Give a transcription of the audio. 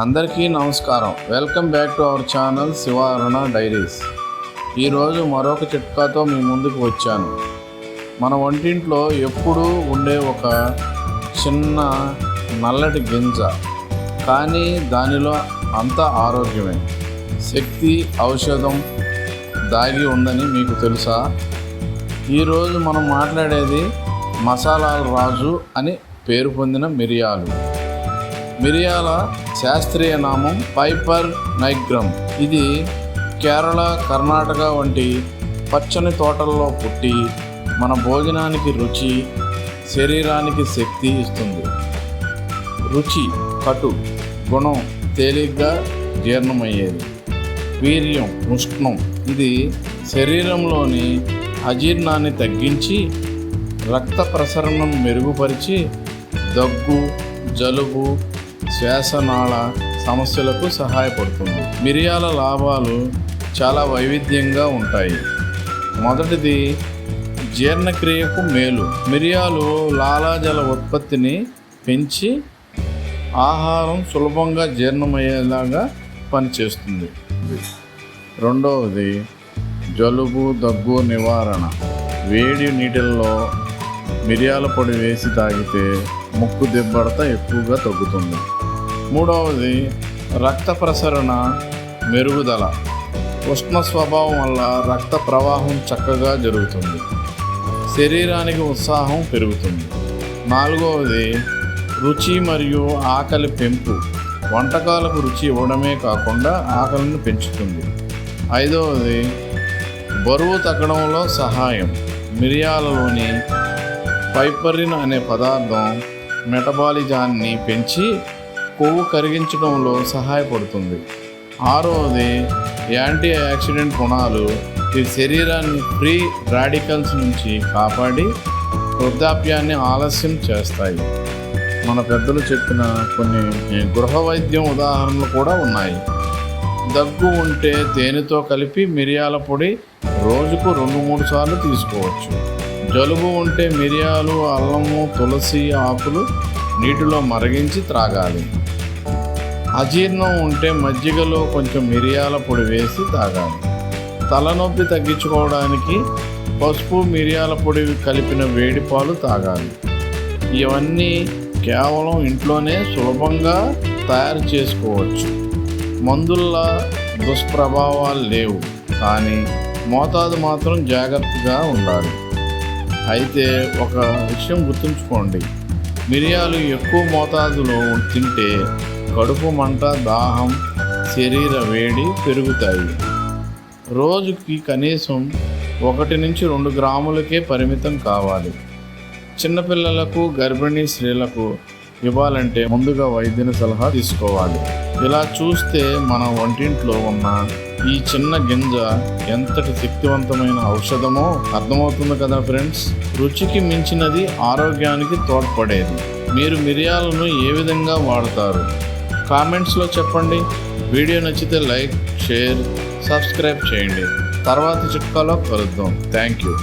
అందరికీ నమస్కారం. Welcome back to our channel Sivaruna diaries. ఈరోజు మరొక చిట్కాతో మీ ముందుకు వచ్చాను. మన వంటింట్లో ఎప్పుడూ ఉండే ఒక చిన్న నల్లటి గింజ. కానీ దానిలో అంత ఆరోగ్యమే. శక్తి ఔషధం దాగి ఉందని మీకు తెలుసా? ఈరోజు మనం మాట్లాడేది మసాలాల రాజు అని పేరు పొందిన మిరియాలు. మిరియాల శాస్త్రీయ నామం పైపర్ నైగ్రమ్ ఇది కేరళ కర్ణాటక వంటి పచ్చని తోటల్లో పుట్టి మన భోజనానికి రుచి శరీరానికి శక్తి ఇస్తుంది. రుచి కటు గుణం తేలిగ్గా జీర్ణమయ్యేది. వీర్యం ఉష్ణం ఇది శరీరంలోని అజీర్ణాన్ని తగ్గించి రక్త ప్రసరణను మెరుగుపరిచి దగ్గు జలుబు శ్వాసనాళ సమస్యలకు సహాయపడుతుంది. మిరియాల లాభాలు చాలా వైవిధ్యంగా ఉంటాయి. మొదటిది జీర్ణక్రియకు మేలు. మిరియాలు లాలాజల ఉత్పత్తిని పెంచి ఆహారం సులభంగా జీర్ణమయ్యేలాగా పనిచేస్తుంది. రెండవది జలుబు దగ్గు నివారణ. వేడి నీటిల్లో మిరియాల పొడి వేసి తాగితే ముక్కు దిబ్బడత ఎక్కువగా తగ్గుతుంది. మూడవది రక్త ప్రసరణ మెరుగుదల. ఉష్ణ స్వభావం వల్ల రక్త ప్రవాహం చక్కగా జరుగుతుంది. శరీరానికి ఉత్సాహం పెరుగుతుంది. నాలుగవది రుచి మరియు ఆకలి పెంపు. వంటకాలకు రుచి ఇవ్వడమే కాకుండా ఆకలిని పెంచుతుంది. ఐదవది బరువు తగ్గడంలో సహాయం. మిరియాలలోని పైపరిన్ అనే పదార్థం మెటబాలిజాన్ని పెంచి కొవ్వు కరిగించడంలో సహాయపడుతుంది. ఆరవది యాంటీ ఆక్సిడెంట్ గుణాలు ఇది శరీరాన్ని ఫ్రీ రాడికల్స్ నుంచి కాపాడి వృద్ధాప్యాన్ని ఆలస్యం చేస్తాయి. మన పెద్దలు చెప్పిన కొన్ని గృహ వైద్యం ఉదాహరణలు కూడా ఉన్నాయి. దగ్గు ఉంటే తేనెతో కలిపి మిరియాల పొడి రోజుకు రెండు మూడు సార్లు తీసుకోవచ్చు. జలుబు ఉంటే మిరియాలు అల్లము తులసి ఆకులు నీటిలో మరిగించి త్రాగాలి. అజీర్ణం ఉంటే మజ్జిగలో కొంచెం మిరియాల పొడి వేసి తాగాలి. తలనొప్పి తగ్గించుకోవడానికి పసుపు మిరియాల పొడి కలిపిన వేడి పాలు తాగాలి. ఇవన్నీ కేవలం ఇంట్లోనే సులభంగా తయారు చేసుకోవచ్చు. మందుల్లా దుష్ప్రభావాలు లేవు కానీ మోతాదు మాత్రం జాగ్రత్తగా ఉండాలి. అయితే ఒక విషయం గుర్తుంచుకోండి. మిరియాలు ఎక్కువ మోతాదులో తింటే కడుపు మంట దాహం శరీర వేడి పెరుగుతాయి. రోజుకి కనీసం ఒకటి నుంచి రెండు గ్రాములకే పరిమితం కావాలి. చిన్నపిల్లలకు గర్భిణీ స్త్రీలకు ఇవ్వాలంటే ముందుగా వైద్యుని సలహా తీసుకోవాలి. ఇలా చూస్తే మన వంటింట్లో ఉన్న ఈ చిన్న గింజ ఎంతటి శక్తివంతమైన ఔషధమో అర్థమవుతుంది కదా ఫ్రెండ్స్? రుచికి మించినది ఆరోగ్యానికి తోడ్పడేది. మీరు మిరియాలను ఏ విధంగా వాడతారు? కామెంట్స్లో చెప్పండి. వీడియో నచ్చితే లైక్ షేర్ సబ్స్క్రైబ్ చేయండి. తర్వాత చిట్కాలో కలుద్దాం. Thank you.